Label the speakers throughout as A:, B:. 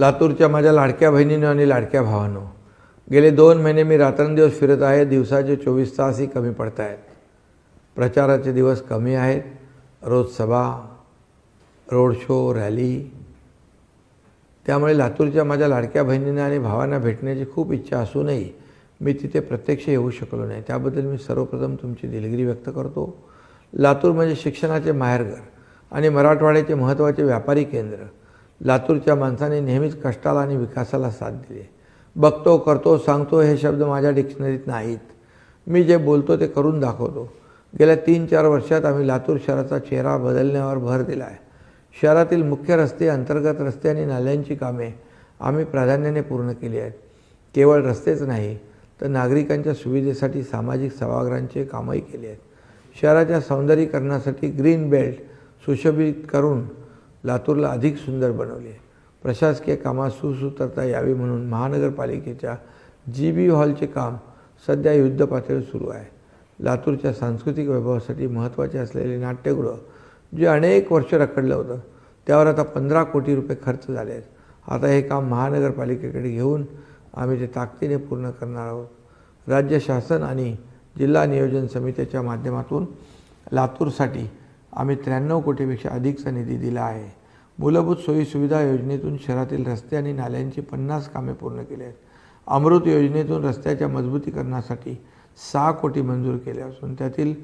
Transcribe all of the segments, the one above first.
A: लातूरच्या माझ्या लाडक्या बहिणीनं आणि लाडक्या भावानं गेले दोन महिने मी रात्रंदिवस फिरत आहे. दिवसाचे चोवीस तासही कमी पडत आहेत प्रचाराचे दिवस कमी आहेत. रोज सभा रोड शो रॅली. त्यामुळे लातूरच्या माझ्या लाडक्या बहिणींना आणि भावांना भेटण्याची खूप इच्छा असूनही मी तिथे प्रत्यक्ष येऊ शकलो नाही. त्याबद्दल मी सर्वप्रथम तुमची दिलगिरी व्यक्त करतो. लातूर म्हणजे शिक्षणाचे माहेरघर आणि मराठवाड्याचे महत्त्वाचे व्यापारी केंद्र. लातूरच्या माणसाने नेहमीच कष्टाला आणि विकासाला साथ दिली. बघतो करतो सांगतो हे शब्द माझ्या डिक्शनरीत नाहीत. मी जे बोलतो ते करून दाखवतो. गेल्या तीन चार वर्षात आम्ही लातूर शहराचा चेहरा बदलण्यावर भर दिला आहे शहरातील मुख्य रस्ते अंतर्गत रस्ते आणि नाल्यांची कामे आम्ही प्राधान्याने पूर्ण केली आहेत. केवळ रस्तेच नाही तर नागरिकांच्या सुविधेसाठी सामाजिक सभागृहांचे कामही केले आहेत. शहराच्या सौंदर्यीकरणासाठी ग्रीन बेल्ट सुशोभित करून लातूरला अधिक सुंदर बनवले. प्रशासकीय कामात सुसूत्रता यावी म्हणून महानगरपालिकेच्या जी बी हॉलचे काम सध्या युद्धपातळीवर सुरू आहे. लातूरच्या सांस्कृतिक वैभवासाठी महत्त्वाचे असलेले नाट्यगृह जे अनेक वर्ष रखडलं होतं त्यावर आता पंधरा कोटी रुपये खर्च झाले आहेत. आता हे काम महानगरपालिकेकडे घेऊन आम्ही ते ताकदीने पूर्ण करणार आहोत. राज्य शासन आणि जिल्हा नियोजन समितीच्या माध्यमातून लातूरसाठी आम्ही त्र्याण्णव कोटीपेक्षा अधिकचा निधी दिला आहे. मूलभूत सोयीसुविधा योजनेतून शहरातील रस्ते आणि नाल्यांची पन्नास कामे पूर्ण केली आहेत. अमृत योजनेतून रस्त्याच्या मजबूतीकरणासाठी सहा कोटी मंजूर केले असून त्यातील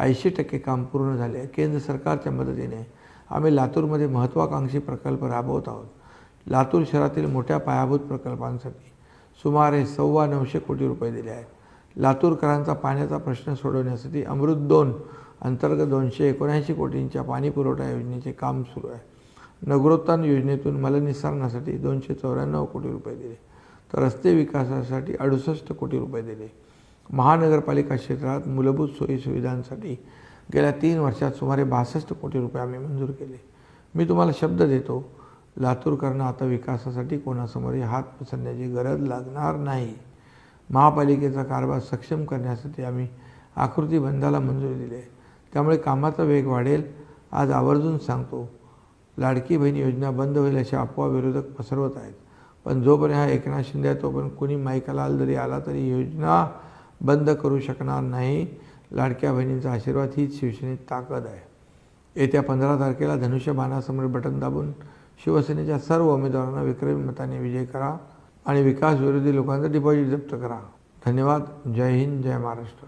A: ऐंशी टक्के काम पूर्ण झाले आहे. केंद्र सरकारच्या मदतीने आम्ही लातूरमध्ये महत्त्वाकांक्षी प्रकल्प राबवत आहोत. लातूर शहरातील मोठ्या पायाभूत प्रकल्पांसाठी सुमारे सव्वा नऊशे कोटी रुपये दिले आहेत. लातूरकरांचा पाण्याचा प्रश्न सोडवण्यासाठी अमृत दोन अंतर्गत दोनशे एकोणऐंशी कोटींच्या पाणी पुरवठा योजनेचे काम सुरू आहे. नगरोत्थान योजनेतून मलनिस्सारणासाठी दोनशे चौऱ्याण्णव कोटी रुपये दिले. तर रस्ते विकासासाठी अडुसष्ट कोटी रुपये दिले. महानगरपालिका क्षेत्रात मूलभूत सोयीसुविधांसाठी गेल्या तीन वर्षात सुमारे बासष्ट कोटी रुपये आम्ही मंजूर केले. मी तुम्हाला शब्द देतो लातूरकरांना आता विकासासाठी कोणासमोरही हात पसरण्याची गरज लागणार नाही. महापालिकेचा कारभार सक्षम करण्यासाठी आम्ही आकृतीबंधाला मंजुरी दिली आहे. त्यामुळे कामाचा वेग वाढेल आज आवर्जून सांगतो. लाडकी बहीण योजना बंद होईल अशा अफवा विरोधक पसरवत आहेत. पण जोपर्यंत हा एकनाथ शिंदे आहे तोपर्यंत कोणी माईकालाल जरी आला तरी योजना बंद करू शकणार नाही. लाडक्या बहिणींचा आशीर्वाद हीच शिवसेनेत ताकद आहे. येत्या पंधरा तारखेला धनुष्यबाणासमोर बटन दाबून शिवसेनेच्या सर्व उमेदवारांना विक्रमी मताने विजय करा आणि विकास विरोधी लोकांचं डिपॉझिट जप्त करा. धन्यवाद. जय हिंद जय महाराष्ट्र.